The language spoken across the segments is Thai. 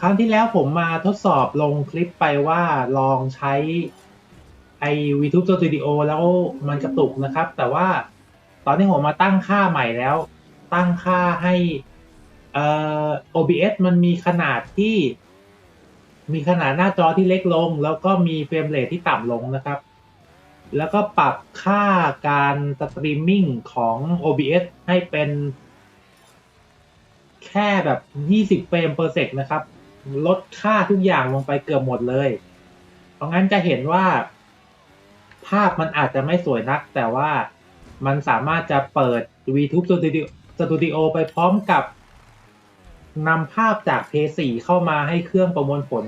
ครั้งที่แล้วผมมาทดสอบลงคลิปไปว่าลองใช้ไอ VTube Studio แล้วมันกระตุกนะครับ แต่ว่าตอนนี้ผมมาตั้งค่าใหม่แล้ว ตั้งค่าให้เอ่อ OBS มันมีขนาดที่ มีขนาดหน้าจอที่เล็กลง แล้วก็มีเฟรมเรทที่ต่ำลงนะครับ แล้วก็ปรับค่าการสตรีมมิ่งของ OBS ให้เป็นแค่แบบ 20 เฟรม per sec นะครับ ลดค่าทุกอย่างลงไปเกือบหมดเลย เพราะงั้นจะเห็นว่า ภาพมันอาจจะไม่สวยนัก แต่ว่ามันสามารถจะเปิด VTube Studio Studio ไปพร้อมกับนำภาพจาก p 4 เข้ามาให้เครื่องประมวลผล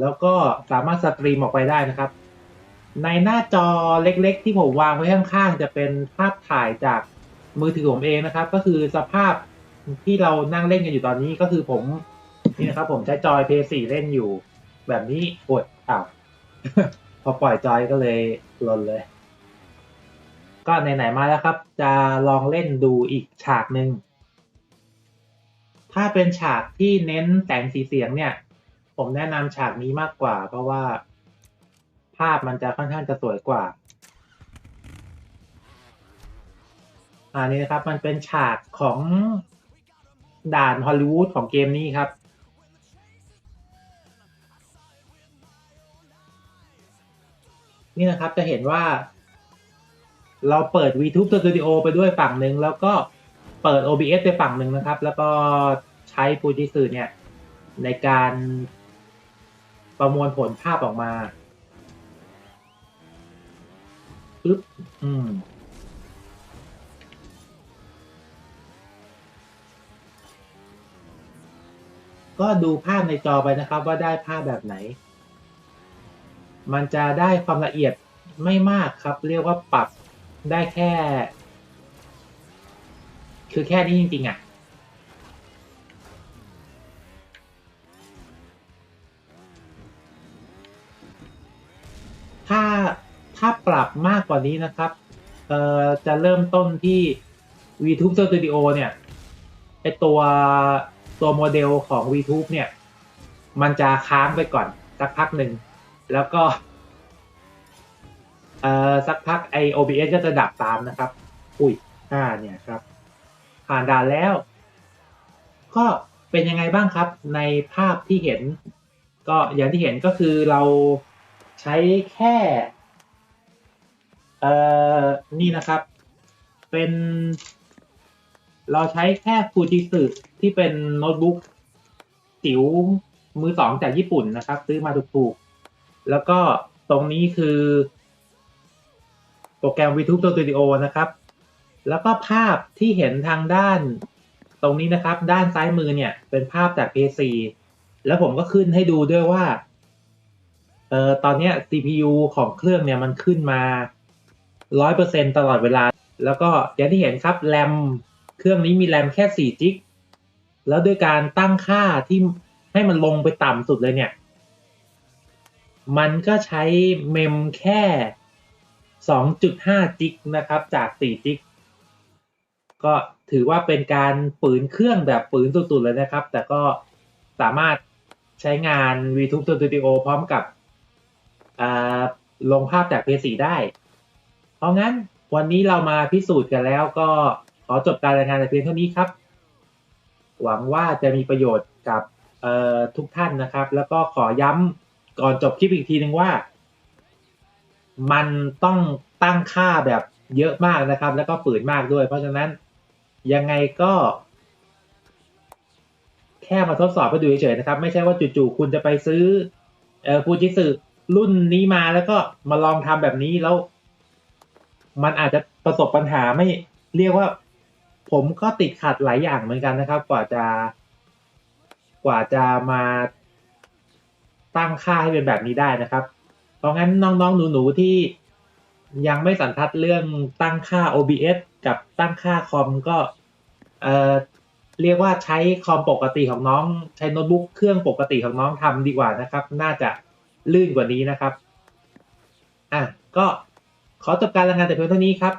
แล้วก็สามารถสตรีมออกไปได้นะครับ ในหน้าจอเล็กๆ ที่ผมวางไว้ข้างๆ จะเป็นภาพถ่ายจากมือถือผมเองนะครับ ก็คือสภาพที่เรานั่งเล่นกันอยู่ตอนนี้ก็คือผม นี่นะครับผมใช้จอย p 4เล่นอยู่ แบบนี้อดอ้าวพอปล่อยจอยก็เลยหล่นเลย ก็ไหนๆมาแล้วครับ จะลองเล่นดูอีกฉากหนึ่งถ้าเป็นฉากที่เน้นแสงสีเสียงเนี่ย ผมแนะนำฉากนี้มากกว่า เพราะว่า ภาพมันจะค่อนข้างจะสวยกว่าอันนี้นะครับมันเป็นฉากของด่านฮอลลีวูดของเกมนี้ครับ นี่นะครับจะเห็นว่า เราเปิด VTube Studio ไปด้วยฝั่งหนึ่งแล้วก็เปิด OBS ไปฝั่งหนึ่งนะครับ แล้วก็ใช้ฟูจิสึเนี่ย ในการประมวลผลภาพออกมาปึ๊บอืมก็ดูภาพในจอไปนะครับว่าได้ภาพแบบไหน มันจะได้ความละเอียดไม่มากครับ เรียกว่าปรับได้แค่ คือแค่นี้จริงๆอะถ้าถ้าปรับมากกว่านี้นะครับเอ่อจะเริ่มต้นที่ VTube Studio เนี่ยไอตัวตัวโมเดลของ VTube เนี่ย มันจะค้างไปก่อนสักพักหนึ่ง แล้วก็เอ่อสักพักไอ OBS ก็จะดับตามนะครับ อุ้ยอ่าเนี่ยครับ ผ่านด่านแล้ว ก็เป็นยังไงบ้างครับ ในภาพที่เห็น ก็อย่างที่เห็นก็คือเราใช้แค่ เอ่อ นี่นะครับ เป็น เราใช้แค่ฟูจิสึที่เป็นโน้ตบุ๊กจิ๋วมือสองจากญี่ปุ่นนะครับ ซื้อมาถูกๆ แล้วก็ตรงนี้คือ โปรแกรม VTube Studio นะครับ แล้วก็ภาพที่เห็นทางด้าน ตรงนี้นะครับ ด้านซ้ายมือเนี่ย เป็นภาพจาก P4 แล้วผมก็ขึ้นให้ดูด้วยว่าเอ่อตอนนี้ CPU ของเครื่องเนี่ยมันขึ้นมา 100%ตลอดเวลา แล้วก็อย่างที่เห็นครับแรมเครื่องนี้มีแรมแค่4จิกแล้วด้วยการตั้งค่าที่ให้มันลงไปต่ำสุดเลยเนี่ย มันก็ใช้เมมแค่ 2.5 จิกนะครับจาก 4 จิก ก็ถือว่าเป็นการปืนเครื่องแบบปืนสุดๆเลยนะครับ แต่ก็สามารถใช้งาน VTube Studio พร้อมกับลงภาพจาก PS4 ได้ เพราะงั้นวันนี้เรามาพิสูจน์กันแล้วก็ขอจบการรายงานแต่เพียงเท่านี้ครับ หวังว่าจะมีประโยชน์กับทุกท่านนะครับ แล้วก็ขอย้ำ ก่อนจบคลิปอีกทีหนึ่งว่า มันต้องตั้งค่าแบบเยอะมากนะครับ แล้วก็ฝืนมากด้วย เพราะฉะนั้นยังไงก็ แค่มาทดสอบไปดูเฉยๆนะครับ ไม่ใช่ว่าจู่ๆคุณจะไปซื้อเอ่อฟูจิสึรุ่นนี้มาแล้วก็มาลองทำแบบนี้แล้ว มันอาจจะประสบปัญหาไม่เรียกว่า ผมก็ติดขัดหลายอย่างเหมือนกันนะครับ กว่าจะกว่าจะมา ตั้งค่าให้เป็นแบบนี้ได้นะครับ เพราะงั้นน้องๆ หนูๆ ที่ยังไม่สันทัดเรื่องตั้งค่า OBS กับตั้งค่าคอมก็เอ่อเรียกว่าใช้คอมปกติของน้อง ใช้โน้ตบุ๊กเครื่องปกติของน้องทำดีกว่านะครับ น่าจะลื่นกว่านี้นะครับ อะก็ขอจบการรายงานแต่เพียงเท่านี้ครับ